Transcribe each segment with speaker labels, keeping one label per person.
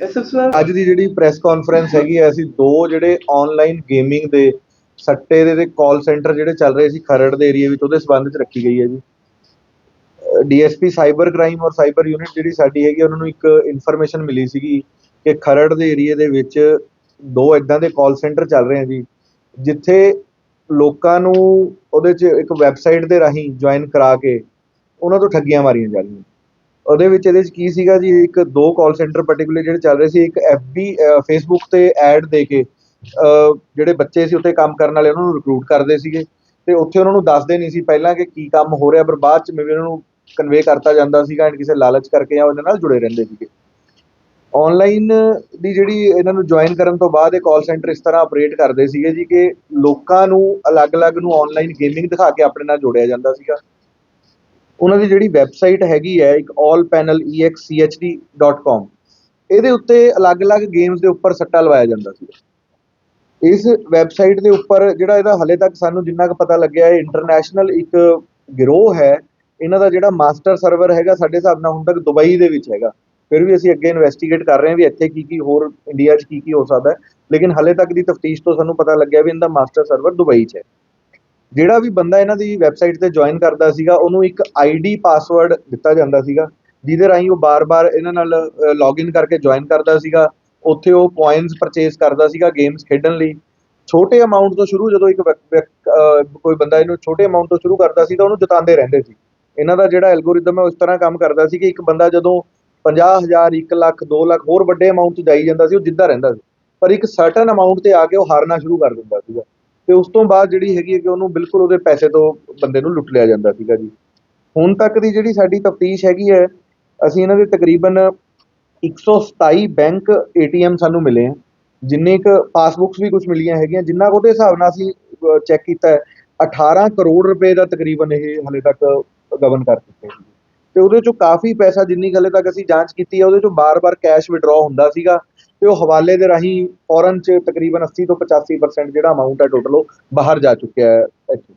Speaker 1: ਅੱਜ ਦੀ ਜਿਹੜੀ press conference ਹੈਗੀ ਹੈ ਅਸੀਂ ਦੋ ਜਿਹੜੇ ਆਨਲਾਈਨ ਗੇਮਿੰਗ ਦੇ ਸੱਟੇ ਦੇ ਤੇ ਕਾਲ ਸੈਂਟਰ ਜਿਹੜੇ ਚੱਲ ਰਹੇ ਸੀ ਖਰੜ ਦੇ ਏਰੀਆ ਵਿੱਚ, ਉਹਦੇ ਸਬੰਧ ਚ ਰੱਖੀ ਗਈ ਹੈ ਜੀ। ਡੀਐਸਪੀ ਸਾਈਬਰ ਕ੍ਰਾਈਮ ਔਰ ਸਾਈਬਰ ਯੂਨਿਟ ਜਿਹੜੀ ਸਾਡੀ ਹੈਗੀ ਉਹਨਾਂ ਨੂੰ ਇੱਕ ਇਨਫੋਰਮੇਸ਼ਨ ਮਿਲੀ ਸੀਗੀ ਕਿ ਖਰੜ ਦੇ ਏਰੀਆ ਦੇ ਵਿੱਚ ਦੋ ਇਦਾਂ ਦੇ ਕਾਲ ਸੈਂਟਰ ਚੱਲ ਰਹੇ ਆ ਜੀ, ਜਿੱਥੇ ਲੋਕਾਂ ਨੂੰ ਉਹਦੇ 'ਚ ਇੱਕ ਵੈਬਸਾਈਟ ਦੇ ਰਾਹੀਂ ਜੁਆਇਨ ਕਰਾ ਕੇ ਉਹਨਾਂ ਤੋਂ ਠੱਗੀਆਂ ਮਾਰੀਆਂ ਜਾ ਰਹੀਆਂ। ਉਹਦੇ ਵਿੱਚ ਇਹਦੇ 'ਚ ਕੀ ਸੀਗਾ ਜੀ, ਇੱਕ ਦੋ ਕਾਲ ਸੈਂਟਰ ਪਾਰਟਿਕੂਲਰ ਜਿਹੜੇ ਚੱਲ ਰਹੇ ਸੀ, ਇੱਕ ਐਫਬੀ ਫੇਸਬੁੱਕ ਤੇ ਐਡ ਦੇ ਕੇ ਜਿਹੜੇ ਬੱਚੇ ਸੀ ਉੱਥੇ ਕੰਮ ਕਰਨ ਵਾਲੇ, ਉਹਨਾਂ ਨੂੰ ਰਿਕਰੂਟ ਕਰਦੇ ਸੀਗੇ ਤੇ ਉੱਥੇ ਉਹਨਾਂ ਨੂੰ ਦੱਸਦੇ ਨਹੀਂ ਸੀ ਪਹਿਲਾਂ ਕਿ ਕੀ ਕੰਮ ਹੋ ਰਿਹਾ, ਪਰ ਬਾਅਦ 'ਚ ਮੇਬੀ ਉਹਨਾਂ ਨੂੰ ਕਨਵੇ ਕਰਤਾ ਜਾਂਦਾ ਸੀਗਾ ਐਂਡ ਕਿਸੇ ਲਾਲਚ ਕਰਕੇ ਜਾਂ ਉਹਦੇ ਨਾਲ ਜੁੜੇ ਰਹਿੰਦੇ ਸੀਗੇ। ਆਨਲਾਈਨ ਦੀ ਜਿਹੜੀ ਇਹਨਾਂ ਨੂੰ ਜੁਆਇਨ ਕਰਨ ਤੋਂ ਬਾਅਦ ਇਹ ਕਾਲ ਸੈਂਟਰ ਇਸ ਤਰ੍ਹਾਂ ਆਪਰੇਟ ਕਰਦੇ ਸੀਗੇ ਜੀ ਕਿ ਲੋਕਾਂ ਨੂੰ ਅਲੱਗ-ਅਲੱਗ ਨੂੰ ਆਨਲਾਈਨ ਗੇਮਿੰਗ ਦਿਖਾ ਕੇ ਆਪਣੇ ਨਾਲ ਜੋੜਿਆ ਜਾਂਦਾ ਸੀਗਾ। ਉਹਨਾਂ ਦੀ ਜਿਹੜੀ ਵੈਬਸਾਈਟ ਹੈਗੀ ਹੈ, ਇੱਕ allpanelexchd.com ਇਹਦੇ ਉੱਤੇ ਅਲੱਗ-ਅਲੱਗ ਗੇਮਸ ਦੇ ਉੱਪਰ ਸੱਟਾ ਲਵਾਇਆ ਜਾਂਦਾ ਸੀ। ਇਸ ਵੈਬਸਾਈਟ ਦੇ ਉੱਪਰ ਜਿਹੜਾ ਇਹਦਾ ਹਲੇ ਤੱਕ ਸਾਨੂੰ ਜਿੰਨਾ ਕੁ ਪਤਾ ਲੱਗਿਆ ਹੈ ਇੰਟਰਨੈਸ਼ਨਲ ਇੱਕ ਗਿਰੋਹ ਹੈ। ਇਹਨਾਂ ਦਾ ਜਿਹੜਾ ਮਾਸਟਰ ਸਰਵਰ ਹੈਗਾ, ਸਾਡੇ ਹਿਸਾਬ ਨਾਲ ਹੁਣ ਤੱਕ ਦੁਬਈ ਦੇ ਵਿੱਚ ਹੈਗਾ। ਫਿਰ ਵੀ ਅਸੀਂ ਅੱਗੇ ਇਨਵੈਸਟੀਗੇਟ ਕਰ ਰਹੇ ਹਾਂ ਵੀ ਇੱਥੇ ਕੀ ਕੀ ਹੋਰ ਇੰਡੀਆ 'ਚ ਕੀ ਕੀ ਹੋ ਸਕਦਾ ਲੇਕਿਨ ਹਲੇ ਤੱਕ ਦੀ ਤਫਤੀਸ਼ ਤੋਂ ਸਾਨੂੰ ਪਤਾ ਲੱਗਿਆ ਵੀ ਇਹਦਾ ਮਾਸਟਰ ਸਰਵਰ ਦੁਬਈ 'ਚ ਹੈ। ਜਿਹੜਾ ਵੀ ਬੰਦਾ ਇਹਨਾਂ ਦੀ ਵੈਬਸਾਈਟ ਤੇ ਜੁਆਇਨ ਕਰਦਾ ਸੀਗਾ, ਉਹਨੂੰ ਇੱਕ ਆਈਡੀ ਪਾਸਵਰਡ ਦਿੱਤਾ ਜਾਂਦਾ ਸੀਗਾ, ਜਿਹਦੇ ਰਾਹੀਂ ਉਹ ਬਾਰ-ਬਾਰ ਇਹਨਾਂ ਨਾਲ ਲੌਗਇਨ ਕਰਕੇ ਜੁਆਇਨ ਕਰਦਾ ਸੀਗਾ। ਉੱਥੇ ਉਹ ਪੁਆਇੰਟਸ ਪਰਚੇਸ ਕਰਦਾ ਸੀਗਾ ਗੇਮਸ ਖੇਡਣ ਲਈ। ਛੋਟੇ ਅਮਾਉਂਟ ਤੋਂ ਸ਼ੁਰੂ ਜਦੋਂ ਇੱਕ ਕੋਈ ਬੰਦਾ ਇਹਨੂੰ ਛੋਟੇ ਅਮਾਉਂਟ ਤੋਂ ਸ਼ੁਰੂ ਕਰਦਾ ਸੀ ਤਾਂ ਉਹਨੂੰ ਜਿਤਾਉਂਦੇ ਰਹਿੰਦੇ ਸੀ। ਇਹਨਾਂ ਦਾ ਜਿਹੜਾ ਐਲਗੋਰਿਦਮ ਹੈ, ਉਸ ਤਰ੍ਹਾਂ ਕੰਮ ਕਰਦਾ ਸੀ ਕਿ ਇੱਕ ਬੰਦਾ ਜਦੋਂ 50000 1 ਲੱਖ 2 ਲੱਖ ਹੋਰ ਵੱਡੇ ਅਮਾਉਂਟ 'ਚ ਜਾਈ ਜਾਂਦਾ ਸੀ, ਉਹ ਜਿੱਦਾਂ ਰਹਿੰਦਾ ਸੀ। ਪਰ ਇੱਕ ਸਰਟਨ ਅਮਾਉਂਟ ਤੇ ਆ ਕੇ ਉਹ ਹਾਰਨਾ ਸ਼ੁਰੂ ਕਰ ਦਿੰਦਾ ਸੀਗਾ। ਤੇ ਉਸ ਤੋਂ ਬਾਅਦ ਜਿਹੜੀ ਹੈਗੀ ਹੈ ਕਿ ਉਹਨੂੰ ਬਿਲਕੁਲ ਉਹਦੇ ਪੈਸੇ ਤੋਂ ਬੰਦੇ ਨੂੰ ਲੁੱਟ ਲਿਆ ਜਾਂਦਾ ਸੀਗਾ ਜੀ। ਹੁਣ ਤੱਕ ਦੀ ਜਿਹੜੀ ਸਾਡੀ ਤਫਤੀਸ਼ ਹੈਗੀ ਹੈ, ਅਸੀਂ ਇਹਨਾਂ ਦੇ ਤਕਰੀਬਨ 127 ਬੈਂਕ ਏਟੀਐਮ ਸਾਨੂੰ ਮਿਲੇ ਆ, ਜਿੰਨੇ ਕ ਪਾਸਬੁੱਕਸ ਵੀ ਕੁਝ ਮਿਲੀਆਂ ਹੈਗੀਆਂ, ਜਿੰਨਾ ਕੁ ਉਹਦੇ ਹਿਸਾਬ ਨਾਲ ਅਸੀਂ ਚੈੱਕ ਕੀਤਾ ਹੈ 18 ਕਰੋੜ ਰੁਪਏ ਦਾ ਤਕਰੀਬਨ ਇਹ ਹਲੇ ਤੱਕ ਗਵਨ ਕਰ ਚੁੱਕੇ ਸੀ ਤੇ ਉਹਦੇ ਚੋਂ ਕਾਫੀ ਪੈਸਾ ਜਿੰਨੀ ਕੁ ਹਲੇ ਤੱਕ ਅਸੀਂ ਜਾਂਚ ਕੀਤੀ ਹੈ, ਉਹਦੇ ਚੋਂ ਬਾਰ-ਬਾਰ ਕੈਸ਼ ਵਿਡਰਾਅ ਹੁੰਦਾ ਸੀਗਾ। ਤੇ ਉਹ ਹਵਾਲੇ ਦੇ ਰਾਹੀਂ ਫੌਰਨ ਚ ਤਕਰੀਬਨ 80 ਤੋਂ 85% ਜਿਹੜਾ ਅਮਾਉਂਟ ਹੈ ਟੋਟਲ ਉਹ ਬਾਹਰ ਜਾ ਚੁੱਕਿਆ ਹੈ ਇੱਥੋਂ।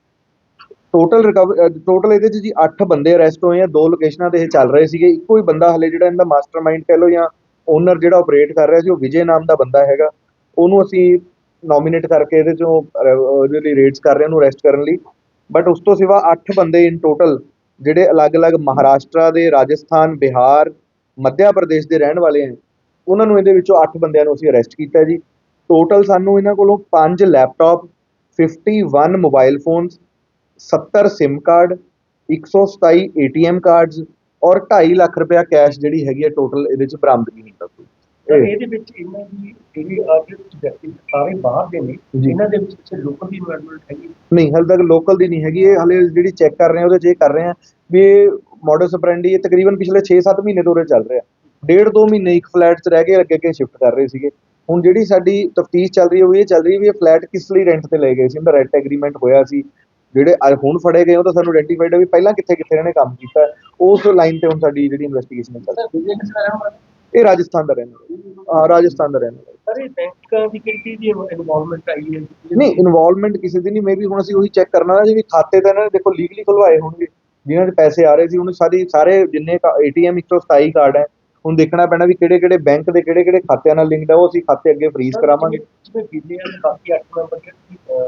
Speaker 1: ਟੋਟਲ ਰਿਕਵਰ ਟੋਟਲ ਇਹਦੇ ਚ ਜੀ 8 ਬੰਦੇ ਅਰੈਸਟ ਹੋਏ ਆ ਦੋ ਲੋਕੇਸ਼ਨਾਂ ਤੇ ਇਹ ਚੱਲ ਰਹੇ ਸੀਗੇ। ਇੱਕੋ ਹੀ ਬੰਦਾ ਹਲੇ ਜਿਹੜਾ ਇਹਦਾ ਮਾਸਟਰਮਾਈਂਡ ਕਹਿ ਲਓ ਜਾਂ ਓਨਰ ਜਿਹੜਾ ਆਪਰੇਟ ਕਰ ਰਿਹਾ ਸੀ ਉਹ ਵਿਜੇ ਨਾਮ ਦਾ ਬੰਦਾ ਹੈਗਾ। ਉਹਨੂੰ ਅਸੀਂ ਨੋਮੀਨੇਟ ਕਰਕੇ ਇਹਦੇ ਚੋਂ ਅਹ, ਉਹਦੇ ਲਈ ਰੇਡਸ ਕਰ ਰਹੇ ਉਹਨੂੰ ਅਰੈਸਟ ਕਰਨ ਲਈ। ਬਟ ਉਸ ਤੋਂ ਸਿਵਾ 8 ਬੰਦੇ ਇਨ ਟੋਟਲ ਜਿਹੜੇ ਅਲੱਗ-ਅਲੱਗ ਮਹਾਰਾਸ਼ਟਰ ਦੇ ਰਾਜਸਥਾਨ ਬਿਹਾਰ ਮੱਧਿਆ ਪ੍ਰਦੇਸ਼ ਦੇ ਰਹਿਣ ਵਾਲੇ ਹਨ ਉਹਨਾਂ ਨੂੰ ਇਹਦੇ ਵਿੱਚੋਂ 8 ਬੰਦਿਆਂ ਨੂੰ ਅਸੀਂ ਅਰੈਸਟ ਕੀਤਾ ਜੀ। ਟੋਟਲ ਸਾਨੂੰ ਇਹਨਾਂ ਕੋਲੋਂ 5 laptop 51 mobile phones 70 SIM card 127 ATM cards ਔਰ 2.5 ਲੱਖ ਰੁਪਇਆ ਕੈਸ਼ ਜਿਹੜੀ ਹੈਗੀ ਹੈ ਟੋਟਲ ਇਹਦੇ ਚ ਬਰਾਮਦਗੀ ਸੀ
Speaker 2: ਤਾਂ ਇਹਦੇ ਵਿੱਚ ਇਹਨਾਂ ਦੀ ਜਿਹੜੀ ਜਿਹੜੇ ਵਿਅਕਤੀ ਸਾਰੇ ਬਾਹਰ ਦੇ ਨੇ। ਇਹਨਾਂ ਦੇ ਵਿੱਚ ਕਿਸੇ ਲੋਕਲ ਦੀ ਇਨਵੈਸਟਮੈਂਟ ਹੈਗੀ
Speaker 1: ਨਹੀਂ ਹਾਲੇ ਤੱਕ ਲੋਕਲ ਦੀ ਨਹੀਂ ਹੈਗੀ। ਇਹ ਹਲੇ ਜਿਹੜੀ ਚੈੱਕ ਕਰ ਰਹੇ ਆ ਉਹਦੇ ਚ ਇਹ ਕਰ ਰਹੇ ਆ ਵੀ ਇਹ ਮੋਡਸ ਆਪਰੈਂਡੀ ਇਹ ਤਕਰੀਬਨ ਪਿਛਲੇ 6-7 ਮਹੀਨੇ ਤੋਂ ਉਰੇ ਚੱਲ ਰਿਹਾ। ਡੇਢ ਦੋ ਮਹੀਨੇ ਇੱਕ ਫਲੈਟ 'ਚ ਰਹਿ ਕੇ ਅੱਗੇ ਅੱਗੇ ਸ਼ਿਫਟ ਕਰ ਰਹੇ ਸੀਗੇ। ਹੁਣ ਜਿਹੜੀ ਸਾਡੀ ਤਫਤੀਸ਼ ਚੱਲ ਰਹੀ ਹੈ ਉਹ ਇਹ ਚੱਲ ਰਹੀ ਹੈ ਵੀ ਇਹ ਫਲੈਟ ਕਿਸ ਲਈ ਰੈਂਟ ਤੇ ਲਏ ਗਏ ਸੀ। ਉਹਦਾ ਰੈਂਟ ਐਗਰੀਮੈਂਟ ਹੋਇਆ ਸੀ। ਜਿਹੜੇ ਹੁਣ ਫੜੇ ਗਏ ਉਹ ਤਾਂ ਸਾਨੂੰ ਆਇਡੈਂਟੀਫਾਈਡ ਹੈ ਵੀ ਪਹਿਲਾਂ ਕਿੱਥੇ ਕਿੱਥੇ ਇਹਨਾਂ ਨੇ ਕੰਮ ਕੀਤਾ। ਹੈ। ਉਸ ਲਾਈਨ ਤੇ ਹੁਣ ਸਾਡੀ ਜਿਹੜੀ ਇਨਵੈਸਟੀਗੇਸ਼ਨ ਚੱਲ ਰਹੀ ਇਹ ਰਾਜਸਥਾਨ ਦਾ ਰਹਿਣ ਵਾਲਾ। ਹਾਂ ਰਾਜਸਥਾਨ ਦਾ ਰਹਿਣ ਵਾਲਾ।
Speaker 2: ਸਰ ਇਹ ਬੈਂਕਾਂ ਦੀ ਕਿਹੜੀ ਦੀ ਇਨਵੋਲਵਮੈਂਟ ਆਈ ਹੈ?
Speaker 1: ਨਹੀਂ ਇਨਵੋਲਵਮੈਂਟ ਕਿਸੇ ਦੀ ਨਹੀਂ। ਮੇਬੀ ਹੁਣ ਅਸੀਂ ਉਹੀ ਚੈੱਕ ਕਰਨਾ ਹੈ ਜੀ ਵੀ ਖਾਤੇ ਤਾਂ ਇਹਨਾਂ ਨੇ ਦੇਖੋ ਲੀਗਲੀ ਖੁਲਵਾਏ ਹੋਣਗੇ। ਜਿਨ੍ਹਾਂ ਦੇ ਪੈਸੇ ਆ ਰਹੇ ਸੀ ਉਹਨੂੰ ਸਾਰੀ ਸਾਰੇ ਜਿੰਨੇ ਏਟੀਐਮ 127 ਕਾਰਡ ਹੈ ਹੁਣ ਦੇਖਣਾ ਪੈਣਾ ਵੀ ਕਿਹੜੇ ਕਿਹੜੇ ਬੈਂਕ ਦੇ ਕਿਹੜੇ ਕਿਹੜੇ ਖਾਤਿਆਂ ਨਾਲ ਲਿੰਕਡ ਹੈ ਉਹ ਅਸੀਂ ਖਾਤੇ ਅੱਗੇ ਫ੍ਰੀਜ਼ ਕਰਾਵਾਂਗੇ।
Speaker 2: ਜਿਵੇਂ ਬੀਜੇ ਵਾਲੇ ਬਾਕੀ 8 ਮੈਂਬਰ ਜਿਹੜੇ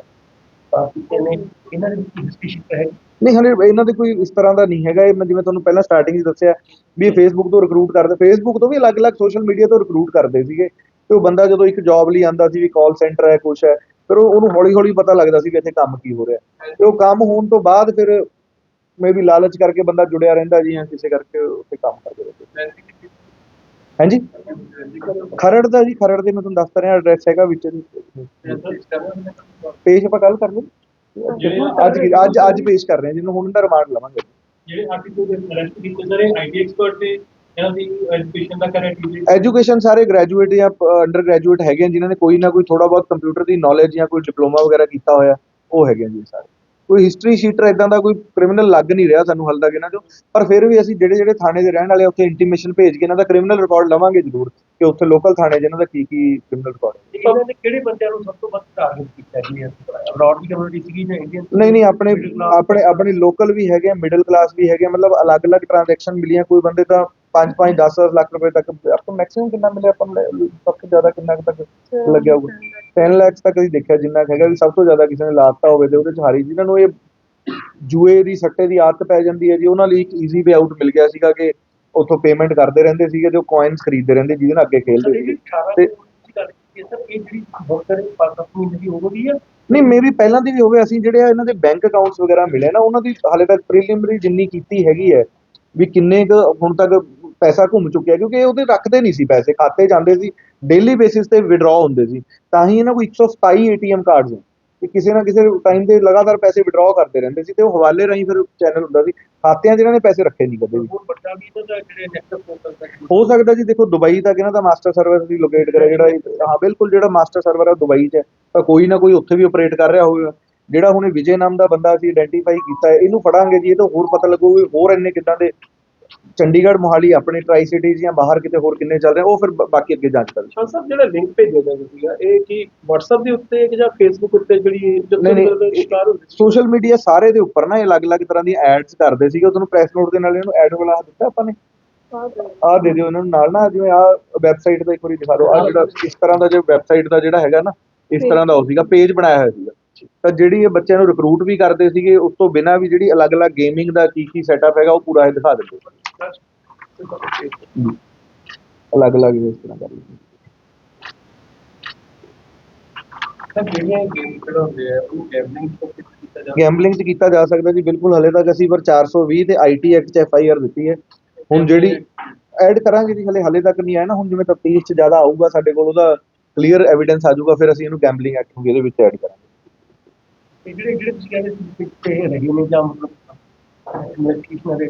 Speaker 2: ਪਾਸ ਕੀਤੇ ਨੇ ਇਹਨਾਂ ਦੇ ਵਿੱਚ ਹਿਸਟਰੀ ਸ਼ੀਟ ਹੈ?
Speaker 1: ਨਹੀਂ ਹਲੇ ਇਹਨਾਂ ਦੇ ਕੋਈ ਇਸ ਤਰ੍ਹਾਂ ਦਾ ਨਹੀਂ ਹੈਗਾ। ਇਹ ਮੈਂ ਜਿਵੇਂ ਤੁਹਾਨੂੰ ਪਹਿਲਾਂ ਸਟਾਰਟਿੰਗ 'ਚ ਦੱਸਿਆ ਵੀ ਫੇਸਬੁੱਕ ਤੋਂ ਰਿਕਰੂਟ ਕਰਦੇ ਫੇਸਬੁੱਕ ਤੋਂ ਵੀ ਅਲੱਗ-ਅਲੱਗ ਸੋਸ਼ਲ ਮੀਡੀਆ ਤੋਂ ਰਿਕਰੂਟ ਕਰਦੇ ਸੀਗੇ। ਤੇ ਉਹ ਬੰਦਾ ਜਦੋਂ ਇੱਕ ਜੌਬ ਲਈ ਆਂਦਾ ਸੀ ਵੀ ਕਾਲ ਸੈਂਟਰ ਹੈ ਕੁਛ ਹੈ ਫਿਰ ਉਹ ਉਹਨੂੰ ਹੌਲੀ-ਹੌਲੀ ਪਤਾ ਲੱਗਦਾ ਸੀ ਵੀ ਇੱਥੇ ਕੰਮ ਕੀ ਹੋ ਰਿਹਾ। ਤੇ ਉਹ ਕੰਮ ਹੋਣ ਤੋਂ ਬਾਅਦ ਫਿਰ ਮੇਬੀ ਲਾਲਚ ਕਰਕੇ ਬੰਦਾ ਜੁੜਿਆ ਰਹਿੰਦਾ ਜੀ ਜਾਂ ਕਿਸੇ ਕਰਕੇ ਉੱਥੇ ਕੰਮ ਕਰਦੇ ਰਹਿੰਦੇ ਹਾਂਜੀ? ਖਰੜ ਦਾ ਜੀ ਖਰੜ ਦੇ ਮੈਂ ਤੁਹਾਨੂੰ ਦੱਸ ਰਿਹਾ ਐਡਰੈਸ ਹੈਗਾ ਵਿੱਚ ਪੇਜ ਆਪਾਂ ਕੱਲ ਕਰ ਲਓ। ਅੱਜ ਅੱਜ ਅੱਜ ਪੇਸ਼ ਕਰ ਰਹੇ ਹਾਂ ਜਿਹਨੂੰ ਹੁਣ ਦਾ ਰਿਮਾਂਡ ਲਵਾਂਗੇ।
Speaker 2: ਜਿਹੜੇ ਆਰਟੀਕਲ ਦੇ ਅਰੈਸਟ ਕੀਤੇ ਸਾਰੇ ਆਈਟੀ ਐਕਸਪਰਟ ਤੇ ਇਹਨਾਂ ਦੀ ਐਜੂਕੇਸ਼ਨ
Speaker 1: ਸਾਰੇ ਗ੍ਰੈਜੂਏਟ ਜਾਂ ਅੰਡਰ ਗ੍ਰੈਜੂਏਟ ਹੈਗੇ ਜਿਨ੍ਹਾਂ ਨੇ ਕੋਈ ਨਾ ਕੋਈ ਥੋੜਾ ਬਹੁਤ ਕੰਪਿਊਟਰ ਦੀ ਨੌਲੇਜ ਜਾਂ ਕੋਈ ਡਿਪਲੋਮਾ ਵਗੈਰਾ ਕੀਤਾ ਹੋਇਆ ਉਹ ਹੈਗੇ ਜੀ ਸਾਰੇ। ਕੋਈ ਹਿਸਟਰੀ ਸ਼ੀਟਰ ਇਦਾਂ ਦਾ ਕੋਈ ਕ੍ਰਿਮੀਨਲ ਲੱਗ ਨਹੀਂ ਰਿਹਾ ਸਾਨੂੰ ਹਾਲ ਤੱਕ ਇਹਨਾਂ ਚੋਂ। ਪਰ ਫਿਰ ਵੀ ਅਸੀਂ ਜਿਹੜੇ ਜਿਹੜੇ ਥਾਣੇ ਦੇ ਰਹਿਣ ਵਾਲੇ ਉੱਥੇ ਇੰਟੀਮੇਸ਼ਨ ਭੇਜ ਕੇ ਇਹਨਾਂ ਦਾ ਕ੍ਰਿਮੀਨਲ ਰਿਕਾਰਡ ਲਵਾਂਗੇ ਜ਼ਰੂਰ ਕਿ ਉੱਥੇ ਲੋਕਲ ਥਾਣੇ ਜਿਹਨਾਂ ਦਾ ਕੀ ਕੀ ਕ੍ਰਿਮੀਨਲ ਰਿਕਾਰਡ ਹੈ।
Speaker 2: ਇਹਨਾਂ ਨੇ ਕਿਹੜੇ ਬੰਦਿਆਂ ਨੂੰ ਸਭ ਤੋਂ ਵੱਧ ਟਾਰਗੇਟ ਕੀਤਾ ਜੀ ਅਬਰਾਡ ਦੀ ਕਮਿਊਨਿਟੀ ਸੀਗੀ ਜਾਂ ਇੰਡੀਅਨ
Speaker 1: ਨਹੀਂ ਨਹੀਂ ਆਪਣੇ ਆਪਣੇ ਆਪਣੇ ਲੋਕਲ ਵੀ ਹੈਗੇ ਆ ਮਿਡਲ ਕਲਾਸ ਵੀ ਹੈਗੇ ਆ ਮਤਲਬ ਅਲੱਗ-ਅਲੱਗ ਟ੍ਰਾਂਜੈਕਸ਼ਨ ਮਿਲੀਆਂ ਕੋਈ ਬੰਦੇ ਤਾਂ 5-5 10-10 ਲੱਖ ਰੁਪਏ ਤੱਕ ਆਪਾਂ ਮੈਕਸਿਮਮ ਕਿੰਨਾ ਮਿਲਿਆ ਆਪਾਂ ਸਭ ਤੋਂ ਜ਼ਿਆਦਾ ਕਿੰਨਾ ਕੁ ਤੱਕ ਲੱਗਿਆ ਹੋਊਗਾ? 10 ਲੱਖ ਤੱਕ ਕਦੀ ਦੇਖਿਆ ਜਿੰਨਾ ਹੈਗਾ ਵੀ ਸਭ ਤੋਂ ਜ਼ਿਆਦਾ ਕਿਸੇ ਨੇ ਲਾਤਾ ਹੋਵੇ ਤੇ ਉਹਦੇ ਚ ਹਾਰੀ ਜਿਨ੍ਹਾਂ ਨੂੰ ਇਹ ਜੂਏ ਦੀ ਸੱਟੇ ਦੀ ਆਦਤ ਪੈ ਜਾਂਦੀ ਹੈ ਜੀ ਉਹਨਾਂ ਲਈ ਇੱਕ ਈਜ਼ੀ ਵੇ ਆਊਟ ਮਿਲ ਗਿਆ ਸੀਗਾ ਕਿ ਉੱਥੋਂ ਪੇਮੈਂਟ ਕਰਦੇ ਰਹਿੰਦੇ ਸੀਗੇ ਤੇ ਉਹ ਕੋਇਨਸ ਖਰੀਦਦੇ ਰਹਿੰਦੇ ਜਿਹਦੇ ਨਾਲ ਅੱਗੇ ਸੀਗੇ।
Speaker 2: 18
Speaker 1: ਤੇ- ਨਹੀਂ ਮੇਬੀ ਪਹਿਲਾਂ ਦੀ ਵੀ ਹੋਵੇ ਅਸੀਂ ਜਿਹੜੇ ਆ ਇਹਨਾਂ ਦੇ ਬੈਂਕ ਅਕਾਊਂਟਸ ਵਗੈਰਾ ਮਿਲੇ ਨਾ ਉਹਨਾਂ ਦੀ ਹਾਲੇ ਤੱਕ ਪ੍ਰੀਲਿਮਿਨਰੀ ਜਿੰਨੀ ਕੀਤੀ ਹੈਗੀ ਹੈ ਵੀ ਕਿੰਨੇ ਕੁ ਹੁਣ ਤੱਕ ਪੈਸਾ ਘੁੰਮ ਚੁੱਕਿਆ ਕਿਉਂਕਿ ਇਹ ਉਹਦੇ ਰੱਖਦੇ ਨਹੀਂ ਸੀ ਪੈਸੇ ਖਾਤੇ ਜਾਂਦੇ ਸੀ ਡੇਲੀ ਬੇਸਿਸ ਤੇ ਵਿਡਰਾਅ ਹੁੰਦੇ ਸੀ। ਤਾਂ ਹੀ ਇਹਨਾਂ ਕੋਲ 127 ਏਟੀਐਮ ਕਾਰਡਸ ਹੈ ਕਿ ਕਿਸੇ ਨਾ ਕਿਸੇ ਟਾਈਮ ਤੇ ਲਗਾਤਾਰ ਪੈਸੇ ਵਿਡਰਾਅ ਕਰਦੇ ਰਹਿੰਦੇ ਸੀ ਤੇ ਉਹ ਹਵਾਲੇ ਰਾਹੀਂ ਫਿਰ ਚੈਨਲ ਹੁੰਦਾ ਸੀ। ਖਾਤਿਆਂ 'ਚ ਇਹਨਾਂ ਨੇ ਪੈਸੇ ਰੱਖੇ ਨਹੀਂ ਕਦੇ ਵੀ।
Speaker 2: ਦਾ ਦਾ
Speaker 1: ਹੋ ਸਕਦਾ ਜੀ ਦੇਖੋ ਦੁਬਈ ਤੱਕ ਇਹਨਾਂ ਦਾ ਮਾਸਟਰ ਸਰਵਰ ਵੀ ਲੋਕੇਟ ਕਰਿਆ ਜਿਹੜਾ ਹਾਂ ਬਿਲਕੁਲ ਜਿਹੜਾ ਮਾਸਟਰ ਸਰਵਰ ਹੈ ਦੁਬਈ 'ਚ ਹੈ। ਤਾਂ ਕੋਈ ਨਾ ਕੋਈ ਉੱਥੇ ਵੀ ਆਪਰੇਟ ਕਰ ਰਿਹਾ ਹੋਵੇਗਾ। ਜਿਹੜਾ ਹੁਣ ਵਿਜੇ ਨਾਮ ਦਾ ਬੰਦਾ ਅਸੀਂ ਆਇਡੈਂਟੀਫਾਈ ਕੀਤਾ ਇਹਨੂੰ ਫੜਾਂਗੇ ਜੀ ਇਹ ਤਾਂ ਹੋਰ ਪਤਾ ਲੱਗੂ ਵੀ ਹੋਰ ਇੰਨੇ ਕਿੱਦਾਂ ਦੇ ਚੰਡੀਗੜ੍ਹ ਮੋਹਾਲੀ ਆਪਣੇ ਟਰਾਈ ਸਿਟੀਜ਼ ਜਾਂ ਬਾਹਰ ਕਿਤੇ ਹੋਰ ਕਿੰਨੇ ਚੱਲ ਰਹੇ ਉਹ ਫਿਰ ਬ- ਬਾਕੀ ਅੱਗੇ ਜਾਂਚ ਕਰਾਂਗੇ
Speaker 3: ਸ਼ਾਨ ਸਾਹਿਬ ਜਿਹੜਾ ਲਿੰਕ ਭੇਜਿਆ ਗਿਆ ਸੀਗਾ ਇਹ ਕੀ WhatsApp ਦੇ ਉੱਤੇ ਜਾਂ Facebook ਉੱਤੇ ਜਿਹੜੀ ਜਿੱਥੇ
Speaker 1: ਨਹੀਂ, ਨਹੀਂ,
Speaker 3: ਸ਼ਿਕਾਰ ਹੁੰਦੇ ਸੀ
Speaker 1: ਸੋਸ਼ਲ ਮੀਡੀਆ ਸਾਰੇ ਦੇ ਉੱਪਰ ਨਾ ਇਹ ਅਲੱਗ-ਅਲੱਗ ਤਰ੍ਹਾਂ ਦੀਆਂ ਐਡਸ ਕਰਦੇ ਸੀਗੇ ਉਹ ਤੁਹਾਨੂੰ ਪ੍ਰੈਸ ਨੋਟ ਦੇ ਨਾਲ ਇਹਨੂੰ ਐਡ ਵਾਲਾ ਦਿੱਤਾ ਆਪਾਂ ਨੇ। ਆਹ ਦੇ ਦਿਓ ਇਹਨਾਂ ਨੂੰ ਨਾਲ ਨਾ ਜਿਵੇਂ ਆਹ ਵੈਬਸਾਈਟ ਦਾ ਇੱਕ ਵਾਰੀ ਦਿਖਾ ਦਿਓ ਆਹ ਜਿਹੜਾ ਇਸ ਤਰ੍ਹਾਂ ਦਾ ਜੋ ਵੈਬਸਾਈਟ ਦਾ ਜਿਹੜਾ ਹੈਗਾ ਨਾ ਇਸ ਤਰ੍ਹਾਂ ਦਾ ਉਹ ਸੀਗਾ ਪੇਜ ਬਣਾਇਆ ਹੋਇਆ ਸੀਗਾ। ਤਾਂ ਜਿਹੜੀ ਇਹ ਬੱਚਿਆਂ ਨੂੰ ਰਿਕਰੂਟ ਵੀ ਕਰਦੇ ਸੀਗੇ ਉਸ ਤੋਂ ਬਿਨਾਂ ਵੀ ਜਿਹੜੀ ਅਲੱਗ-ਅਲੱਗ ਗੇਮਿੰਗ ਦਾ ਕੀ ਕੀ ਸੈਟਅਪ ਹੈਗਾ ਉਹ ਪੂਰਾ ਇਹ ਦਿਖਾ ਦਿੰਦੇ ਅਲੱਗ-ਅਲੱਗ ਇਸ ਤਰ੍ਹਾਂ ਕਰ ਲੈਂਦੇ ਗੈਂਬਲਿੰਗ 'ਚ ਕੀਤਾ ਜਾ ਸਕਦਾ ਜੀ ਬਿਲਕੁਲ ਹਲੇ ਤੱਕ ਅਸੀਂ ਪਰ 420 ਤੇ ਆਈਟੀ ਐਕਟ 'ਚ ਐਫ ਆਈ ਆਰ ਦਿੱਤੀ ਹੈ। ਹੁਣ ਜਿਹੜੀ ਐਡ ਕਰਾਂਗੇ ਜੀ ਹਲੇ ਹਲੇ ਤੱਕ ਨਹੀਂ ਆਇਆ ਨਾ ਹੁਣ ਜਿਵੇਂ ਤਫਤੀਸ਼ 'ਚ ਜ਼ਿਆਦਾ ਆਊਗਾ ਸਾਡੇ ਕੋਲ ਉਹਦਾ ਕਲੀਅਰ ਐਵੀਡੈਂਸ ਆ ਜਾਊਗਾ ਫਿਰ ਅਸੀਂ ਇਹਨੂੰ ਗੈਂਬਲਿੰਗ ਐਕਟ ਨੂੰ ਇਹਦੇ ਵਿੱਚ ਐਡ ਕਰਾਂਗੇ।
Speaker 2: ਤੇ ਜਿਹੜੇ ਜਿਹੜੇ ਤੁਸੀਂ ਕਹਿੰਦੇ ਸੀ ਕਿ ਤੇ ਨੇ ਜਾਂ ਇਨਵੈਸਟੀਗੇਸ਼ਨ ਦੇ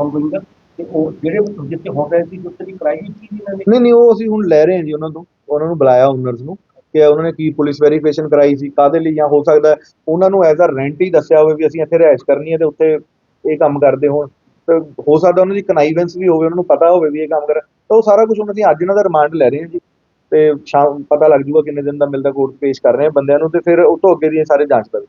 Speaker 2: ਆਨਗੋਇੰਗ ਦਾ ਤੇ ਉਹ ਜਿਹੜੇ ਜਿੱਥੇ ਹੋ ਰਹੇ ਸੀ ਉੱਥੇ ਦੀ ਕਰਾਈ ਗਈ ਇਹਨਾਂ ਨੇ
Speaker 1: ਨਹੀਂ ਨਹੀਂ, ਉਹ ਅਸੀਂ ਹੁਣ ਲੈ ਰਹੇ ਹਾਂ ਜੀ ਉਹਨਾਂ ਤੋਂ, ਉਹਨਾਂ ਨੂੰ ਬੁਲਾਇਆ ਓਨਰਸ ਨੂੰ ਕਿ ਉਹਨਾਂ ਨੇ ਕੀ ਪੁਲਿਸ ਵੈਰੀਫਿਕੇਸ਼ਨ ਕਰਾਈ ਸੀ ਕਾਦੇ ਲਈ ਜਾਂ ਹੋ ਸਕਦਾ ਉਹਨਾਂ ਨੂੰ ਐਜ਼ ਅ ਰੈਂਟ ਹੀ ਦੱਸਿਆ ਹੋਵੇ ਵੀ ਅਸੀਂ ਇੱਥੇ ਰਿਹਾਇਸ਼ ਕਰਨੀ ਹੈ ਤੇ ਉੱਥੇ ਇਹ ਕੰਮ ਕਰਦੇ ਹੋਣ। ਤੇ ਹੋ ਸਕਦਾ ਉਹਨਾਂ ਦੀ ਕਨਾਈਵੈਂਸ ਵੀ ਹੋਵੇ, ਉਹਨਾਂ ਨੂੰ ਪਤਾ ਹੋਵੇ ਵੀ ਇਹ ਕੰਮ ਕਰ ਤਾਂ ਉਹ ਸਾਰਾ ਕੁਝ ਹੁਣ ਅਸੀਂ ਅੱਜ ਉਹਨਾਂ ਦਾ ਰਿਮਾਂਡ ਲੈ ਰਹੇ ਹਾਂ ਜੀ। ਤੇ ਸ਼ਾਮ, ਪਤਾ ਲੱਗ ਜੂਗਾ ਕਿੰਨੇ ਦਿਨ ਦਾ ਮਿਲਦਾ ਕੋਰਟ ਪੇਸ਼ ਕਰ ਰਹੇ ਹਾਂ ਬੰਦਿਆਂ ਨੂੰ ਤੇ ਫਿਰ ਉਹ ਤੋਂ ਅੱਗੇ ਦੀ ਸਾਰੇ ਜਾਂਚ ਕਰ